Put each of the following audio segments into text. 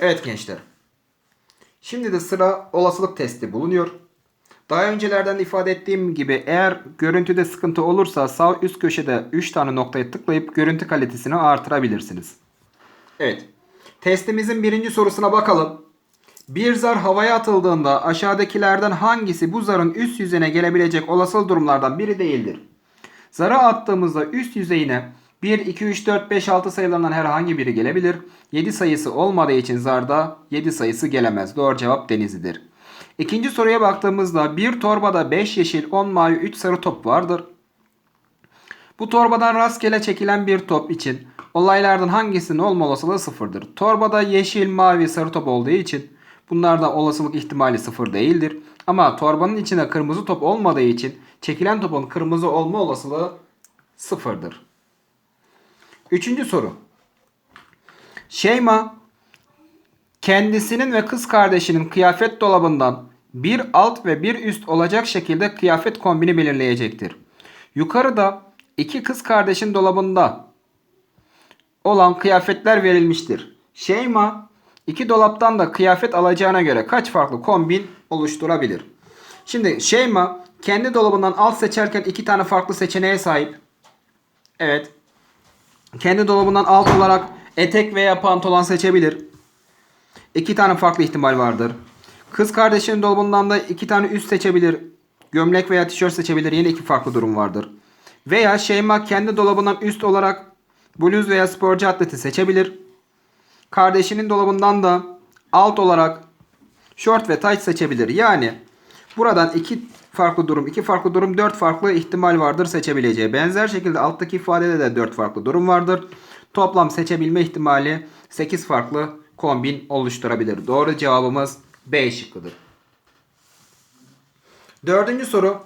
Evet gençler. Şimdi de sıra olasılık testi bulunuyor. Daha öncelerden de ifade ettiğim gibi eğer görüntüde sıkıntı olursa sağ üst köşede 3 tane noktaya tıklayıp görüntü kalitesini artırabilirsiniz. Evet. Testimizin birinci sorusuna bakalım. Bir zar havaya atıldığında aşağıdakilerden hangisi bu zarın üst yüzeyine gelebilecek olasıl durumlardan biri değildir? Zara attığımızda üst yüzeyine 1, 2, 3, 4, 5, 6 sayılarından herhangi biri gelebilir. 7 sayısı olmadığı için zarda 7 sayısı gelemez. Doğru cevap Denizli'dir. İkinci soruya baktığımızda bir torbada 5 yeşil, 10 mavi, 3 sarı top vardır. Bu torbadan rastgele çekilen bir top için olaylardan hangisinin olma olasılığı sıfırdır? Torbada yeşil, mavi, sarı top olduğu için bunlarda olasılık ihtimali sıfır değildir. Ama torbanın içinde kırmızı top olmadığı için çekilen topun kırmızı olma olasılığı sıfırdır. Üçüncü soru. Şeyma kendisinin ve kız kardeşinin kıyafet dolabından bir alt ve bir üst olacak şekilde kıyafet kombini belirleyecektir. Yukarıda iki kız kardeşin dolabında olan kıyafetler verilmiştir. Şeyma iki dolaptan da kıyafet alacağına göre kaç farklı kombin oluşturabilir? Şimdi Şeyma kendi dolabından alt seçerken iki tane farklı seçeneğe sahip. Evet. Kendi dolabından alt olarak etek veya pantolon seçebilir. İki tane farklı ihtimal vardır. Kız kardeşinin dolabından da iki tane üst seçebilir. Gömlek veya tişört seçebilir. Yine iki farklı durum vardır. Veya Şeyma kendi dolabından üst olarak bluz veya sporcu atleti seçebilir. Kardeşinin dolabından da alt olarak şort ve tayt seçebilir. Yani buradan iki farklı durum, iki farklı durum, dört farklı ihtimal vardır seçebileceği. Benzer şekilde alttaki ifadede de dört farklı durum vardır. Toplam seçebilme ihtimali 8 farklı kombin oluşturabilir. Doğru cevabımız B şıkkıdır. Dördüncü soru.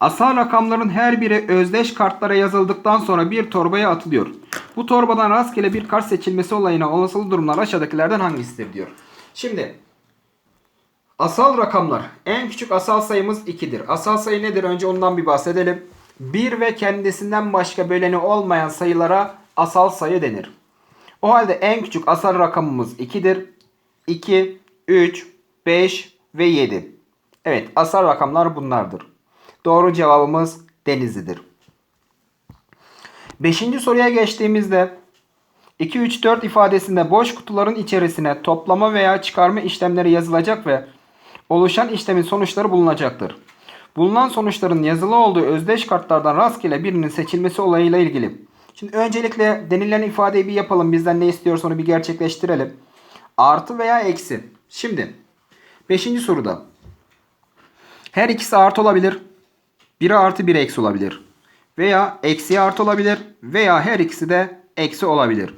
Asal rakamların her biri özdeş kartlara yazıldıktan sonra bir torbaya atılıyor. Bu torbadan rastgele bir kart seçilmesi olayına olasılık durumlar aşağıdakilerden hangisidir diyor. Şimdi asal rakamlar en küçük asal sayımız 2'dir. Asal sayı nedir? Önce ondan bir bahsedelim. 1 ve kendisinden başka böleni olmayan sayılara asal sayı denir. O halde en küçük asal rakamımız 2'dir. 2, 3, 5 ve 7. Evet asal rakamlar bunlardır. Doğru cevabımız Denizli'dir. Beşinci soruya geçtiğimizde 2, 3, 4 ifadesinde boş kutuların içerisine toplama veya çıkarma işlemleri yazılacak ve oluşan işlemin sonuçları bulunacaktır. Bulunan sonuçların yazılı olduğu özdeş kartlardan rastgele birinin seçilmesi olayıyla ilgili. Şimdi öncelikle denilen ifadeyi bir yapalım. Bizden ne istiyorsa onu bir gerçekleştirelim. Artı veya eksi. Şimdi 5. soruda her ikisi artı olabilir. Biri artı biri eksi olabilir. Veya eksi artı olabilir. Veya her ikisi de eksi olabilir.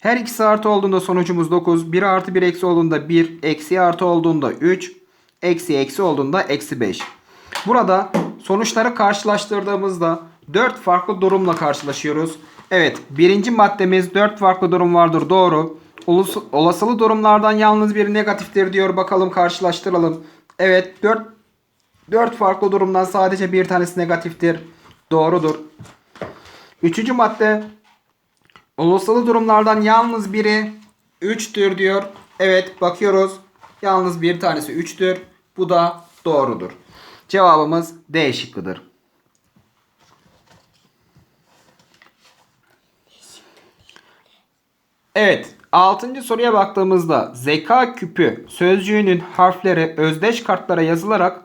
Her ikisi artı olduğunda sonucumuz 9. 1 artı 1 eksi olduğunda 1. Eksi artı olduğunda 3. Eksi eksi olduğunda eksi 5. Burada sonuçları karşılaştırdığımızda 4 farklı durumla karşılaşıyoruz. Evet birinci maddemiz 4 farklı durum vardır doğru. Olası- Olasılı durumlardan yalnız bir negatiftir diyor. Bakalım karşılaştıralım. Evet 4 4 farklı durumdan sadece bir tanesi negatiftir. Doğrudur. Üçüncü madde olasılı durumlardan yalnız biri 3'tür diyor. Evet bakıyoruz. Yalnız bir tanesi 3'tür. Bu da doğrudur. Cevabımız D şıkkıdır. Evet. Altıncı soruya baktığımızda zeka küpü sözcüğünün harfleri özdeş kartlara yazılarak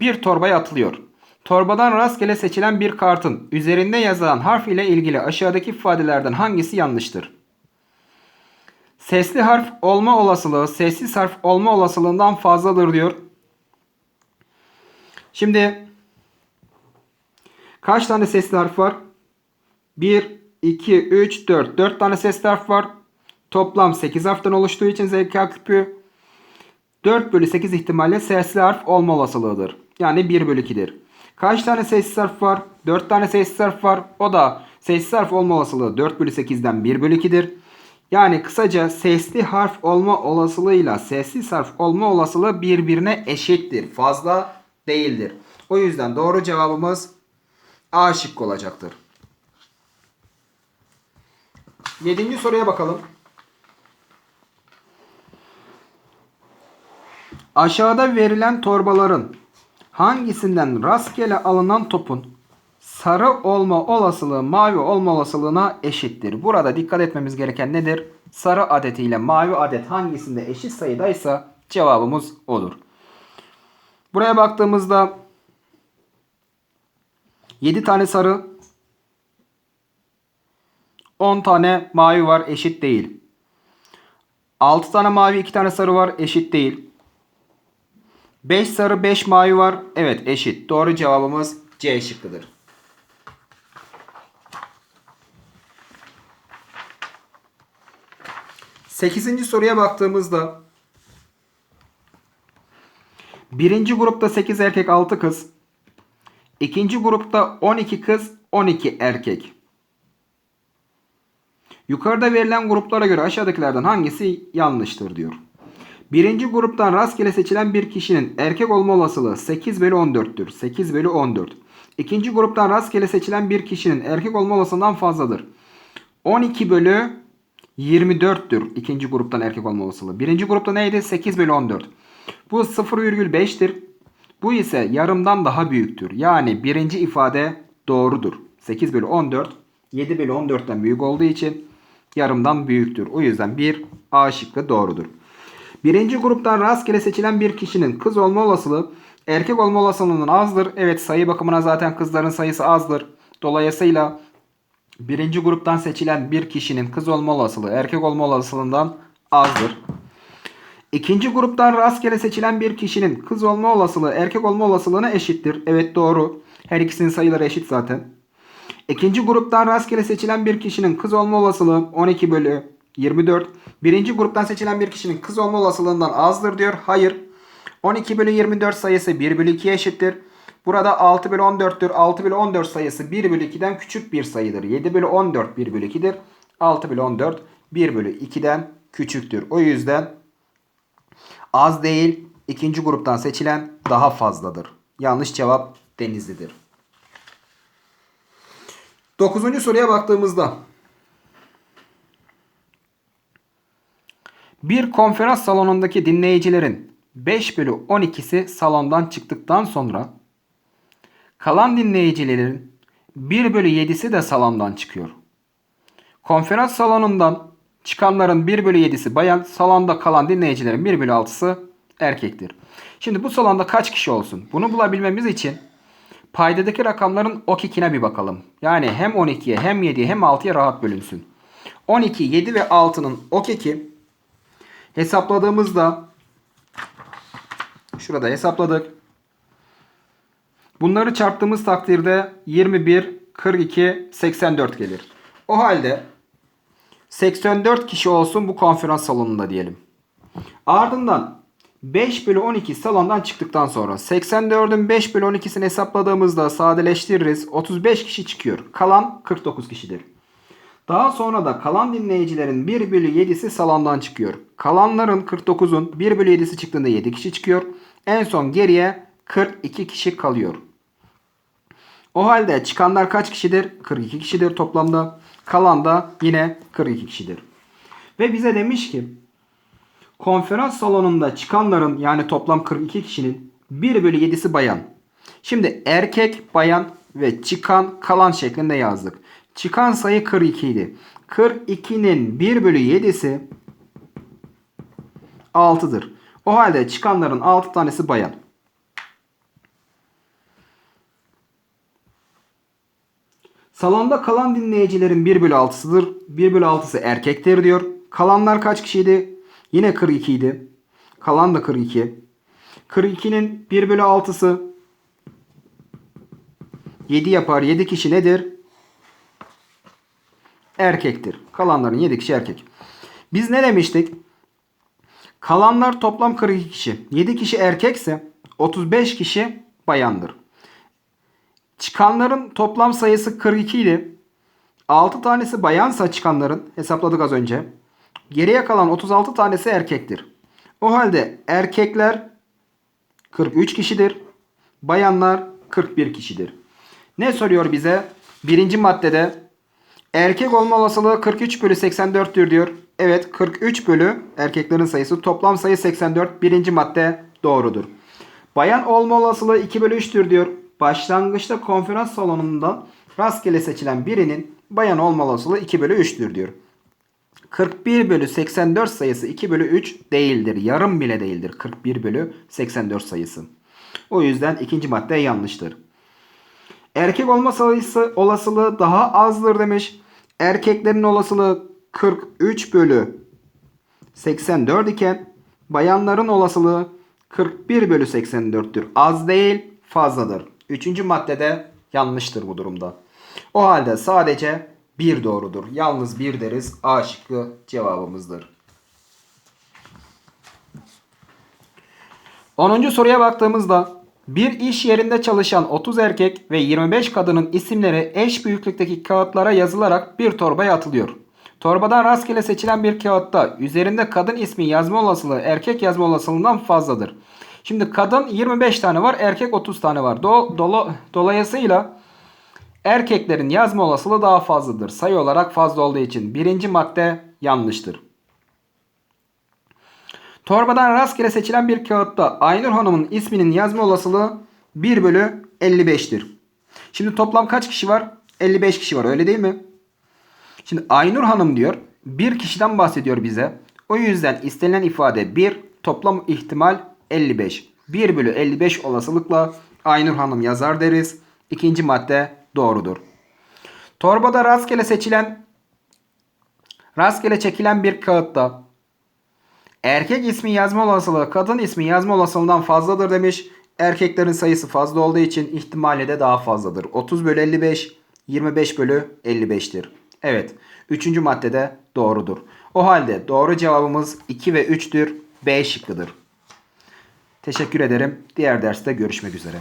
bir torbaya atılıyor. Torbadan rastgele seçilen bir kartın üzerinde yazılan harf ile ilgili aşağıdaki ifadelerden hangisi yanlıştır? Sesli harf olma olasılığı sessiz harf olma olasılığından fazladır diyor. Şimdi kaç tane sesli harf var? 1, 2, 3, 4. 4 tane sesli harf var. Toplam 8 harften oluştuğu için zeka küpü 4 bölü 8 ihtimalle sesli harf olma olasılığıdır. Yani 1 bölü 2'dir. Kaç tane sessiz harf var? 4 tane sessiz harf var. O da sessiz harf olma olasılığı 4 bölü 8'den 1 bölü 2'dir. Yani kısaca sesli harf olma olasılığıyla sessiz harf olma olasılığı birbirine eşittir. Fazla değildir. O yüzden doğru cevabımız A şıkkı olacaktır. Yedinci soruya bakalım. Aşağıda verilen torbaların hangisinden rastgele alınan topun sarı olma olasılığı mavi olma olasılığına eşittir. Burada dikkat etmemiz gereken nedir? Sarı adetiyle mavi adet hangisinde eşit sayıdaysa cevabımız olur. Buraya baktığımızda 7 tane sarı 10 tane mavi var eşit değil. 6 tane mavi 2 tane sarı var eşit değil. 5 sarı 5 mavi var. Evet eşit. Doğru cevabımız C şıkkıdır. Sekizinci soruya baktığımızda birinci grupta 8 erkek 6 kız. ikinci grupta 12 kız 12 erkek. Yukarıda verilen gruplara göre aşağıdakilerden hangisi yanlıştır diyor. Birinci gruptan rastgele seçilen bir kişinin erkek olma olasılığı 8 bölü 14'tür. 8 bölü 14. İkinci gruptan rastgele seçilen bir kişinin erkek olma olasılığından fazladır. 12 bölü 24'tür ikinci gruptan erkek olma olasılığı. Birinci grupta neydi? 8 bölü 14. Bu 0,5'tir. Bu ise yarımdan daha büyüktür. Yani birinci ifade doğrudur. 8 bölü 14 7 bölü 14'ten büyük olduğu için yarımdan büyüktür. O yüzden 1 A şıkkı doğrudur. Birinci gruptan rastgele seçilen bir kişinin kız olma olasılığı erkek olma olasılığının azdır. Evet sayı bakımına zaten kızların sayısı azdır. Dolayısıyla birinci gruptan seçilen bir kişinin kız olma olasılığı erkek olma olasılığından azdır. İkinci gruptan rastgele seçilen bir kişinin kız olma olasılığı erkek olma olasılığına eşittir. Evet doğru. Her ikisinin sayıları eşit zaten. İkinci gruptan rastgele seçilen bir kişinin kız olma olasılığı 12 bölü 24. Birinci gruptan seçilen bir kişinin kız olma olasılığından azdır diyor. Hayır. 12 bölü 24 sayısı 1 bölü 2'ye eşittir. Burada 6 bölü 14'tür. 6 bölü 14 sayısı 1 bölü 2'den küçük bir sayıdır. 7 bölü 14 1 bölü 2'dir. 6 bölü 14 1 bölü 2'den küçüktür. O yüzden az değil ikinci gruptan seçilen daha fazladır. Yanlış cevap Denizli'dir. Dokuzuncu soruya baktığımızda bir konferans salonundaki dinleyicilerin 5 bölü 12'si salondan çıktıktan sonra kalan dinleyicilerin 1 bölü 7'si de salondan çıkıyor. Konferans salonundan çıkanların 1 bölü 7'si bayan, salonda kalan dinleyicilerin 1 bölü 6'sı erkektir. Şimdi bu salonda kaç kişi olsun? Bunu bulabilmemiz için paydadaki rakamların ok ekine bir bakalım. Yani hem 12'ye hem 7'ye hem 6'ya rahat bölünsün. 12, 7 ve 6'nın ok eki hesapladığımızda şurada hesapladık. Bunları çarptığımız takdirde 21, 42, 84 gelir. O halde 84 kişi olsun bu konferans salonunda diyelim. Ardından 5 bölü 12 salondan çıktıktan sonra 84'ün 5 bölü 12'sini hesapladığımızda sadeleştiririz. 35 kişi çıkıyor. Kalan 49 kişidir. Daha sonra da kalan dinleyicilerin 1 bölü 7'si salondan çıkıyor. Kalanların 49'un 1 bölü 7'si çıktığında 7 kişi çıkıyor. En son geriye 42 kişi kalıyor. O halde çıkanlar kaç kişidir? 42 kişidir toplamda. Kalan da yine 42 kişidir. Ve bize demiş ki konferans salonunda çıkanların yani toplam 42 kişinin 1 bölü 7'si bayan. Şimdi erkek, bayan ve çıkan kalan şeklinde yazdık. Çıkan sayı 42 idi. 42'nin 1 bölü 7'si 6'dır. O halde çıkanların 6 tanesi bayan. Salonda kalan dinleyicilerin 1 bölü 6'sıdır. 1 bölü 6'sı erkektir diyor. Kalanlar kaç kişiydi? Yine 42 idi. Kalan da 42. 42'nin 1 bölü 6'sı 7 yapar. 7 kişi nedir? Erkektir. Kalanların 7 kişi erkek. Biz ne demiştik? Kalanlar toplam 42 kişi. 7 kişi erkekse 35 kişi bayandır. Çıkanların toplam sayısı 42 idi. 6 tanesi bayansa çıkanların hesapladık az önce. Geriye kalan 36 tanesi erkektir. O halde erkekler 43 kişidir. Bayanlar 41 kişidir. Ne soruyor bize? Birinci maddede erkek olma olasılığı 43 bölü 84'tür diyor. Evet 43 bölü erkeklerin sayısı toplam sayı 84. Birinci madde doğrudur. Bayan olma olasılığı 2 bölü 3'tür diyor. Başlangıçta konferans salonundan rastgele seçilen birinin bayan olma olasılığı 2 bölü 3'tür diyor. 41 bölü 84 sayısı 2 bölü 3 değildir. Yarım bile değildir. 41 bölü 84 sayısı. O yüzden ikinci madde yanlıştır. Erkek olma sayısı olasılığı daha azdır demiş. Erkeklerin olasılığı 43 bölü 84 iken bayanların olasılığı 41 bölü 84'tür. Az değil fazladır. Üçüncü maddede yanlıştır bu durumda. O halde sadece bir doğrudur. Yalnız bir deriz. A şıkkı cevabımızdır. 10. soruya baktığımızda bir iş yerinde çalışan 30 erkek ve 25 kadının isimleri eş büyüklükteki kağıtlara yazılarak bir torbaya atılıyor. Torbadan rastgele seçilen bir kağıtta üzerinde kadın ismi yazma olasılığı erkek yazma olasılığından fazladır. Şimdi kadın 25 tane var, erkek 30 tane var. Do- dolo- dolayısıyla erkeklerin yazma olasılığı daha fazladır. Sayı olarak fazla olduğu için birinci madde yanlıştır. Torbadan rastgele seçilen bir kağıtta Aynur Hanım'ın isminin yazma olasılığı 1 bölü 55'tir. Şimdi toplam kaç kişi var? 55 kişi var öyle değil mi? Şimdi Aynur Hanım diyor bir kişiden bahsediyor bize. O yüzden istenilen ifade 1 toplam ihtimal 55. 1 bölü 55 olasılıkla Aynur Hanım yazar deriz. İkinci madde doğrudur. Torbada rastgele seçilen rastgele çekilen bir kağıtta Erkek ismi yazma olasılığı kadın ismi yazma olasılığından fazladır demiş. Erkeklerin sayısı fazla olduğu için ihtimali de daha fazladır. 30 bölü 55 25 bölü 55'tir. Evet. Üçüncü maddede doğrudur. O halde doğru cevabımız 2 ve 3'tür. B şıkkıdır. Teşekkür ederim. Diğer derste görüşmek üzere.